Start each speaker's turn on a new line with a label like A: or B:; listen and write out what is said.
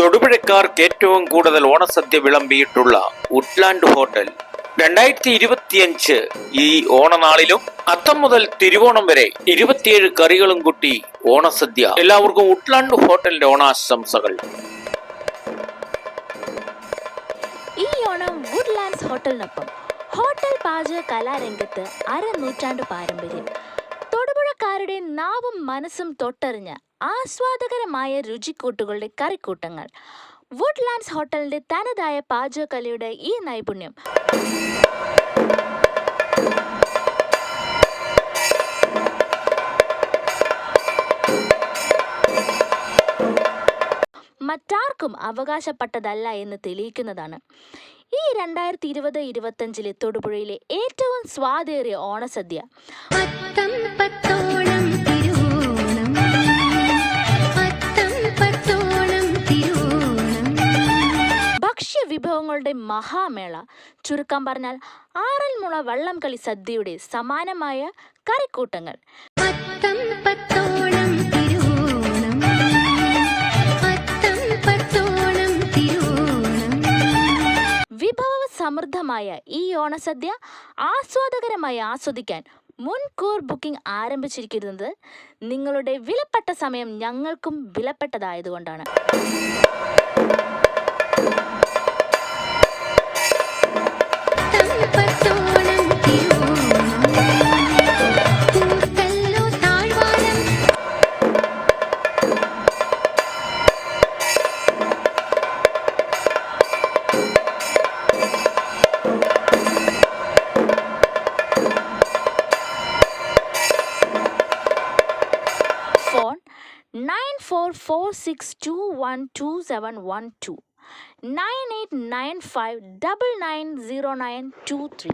A: തൊടുപുഴക്കാർക്ക് ഏറ്റവും കൂടുതൽ ഓണസദ്യ വിളമ്പിയിട്ടുള്ള Woodland hotel. രണ്ടായിരത്തി ഇരുപത്തിയഞ്ച് ഈ ഓണനാളിലും അത്തം മുതൽ തിരുവോണം വരെ ഇരുപത്തിയേഴ് കറികളും കൂട്ടി ഓണസദ്യ. എല്ലാവർക്കും വുഡ്ലാൻഡ് ഹോട്ടലിന്റെ ഓണാശംസകൾ.
B: ഈ ഓണം വുഡ്ലാൻഡ്സ് ഹോട്ടൽ പാചക കലാരംഗത്ത് അരനൂറ്റാണ്ട് പാരമ്പര്യം. തൊടുപുഴക്കാരുടെ നാവും മനസ്സും തൊട്ടറിഞ്ഞ ആസ്വാദകരമായ രുചിക്കൂട്ടുകളുടെ കറിക്കൂട്ടങ്ങൾ. വുഡ്ലാൻഡ്സ് ഹോട്ടലിന്റെ തനതായ പാചകകലയുടെ ഈ നൈപുണ്യം. മറ്റാർക്കും അവകാശപ്പെട്ടതല്ല എന്ന് തെളിയിക്കുന്നതാണ്. ഈ രണ്ടായിരത്തി ഇരുപത് ഇരുപത്തഞ്ചിലെ തൊടുപുഴയിലെ ഏറ്റവും സ്വാദേറിയ ഓണസദ്യ.
C: അത്തം
B: വിഭവങ്ങളുടെ മഹാമേള. ചുരുക്കം പറഞ്ഞാൽ ആറൽ ആറന്മുള വള്ളംകളി സദ്യയുടെ സമാനമായ കറിക്കൂട്ടങ്ങൾ. വിഭവ സമൃദ്ധമായ ഈ ഓണസദ്യ ആസ്വാദകരമായി ആസ്വദിക്കാൻ മുൻകൂർ ബുക്കിംഗ് ആരംഭിച്ചിരിക്കുന്നത് നിങ്ങളുടെ വിലപ്പെട്ട സമയം ഞങ്ങൾക്കും വിലപ്പെട്ടതായതുകൊണ്ടാണ്. Nine four four six two one two seven one two nine eight nine five double nine zero nine
C: two three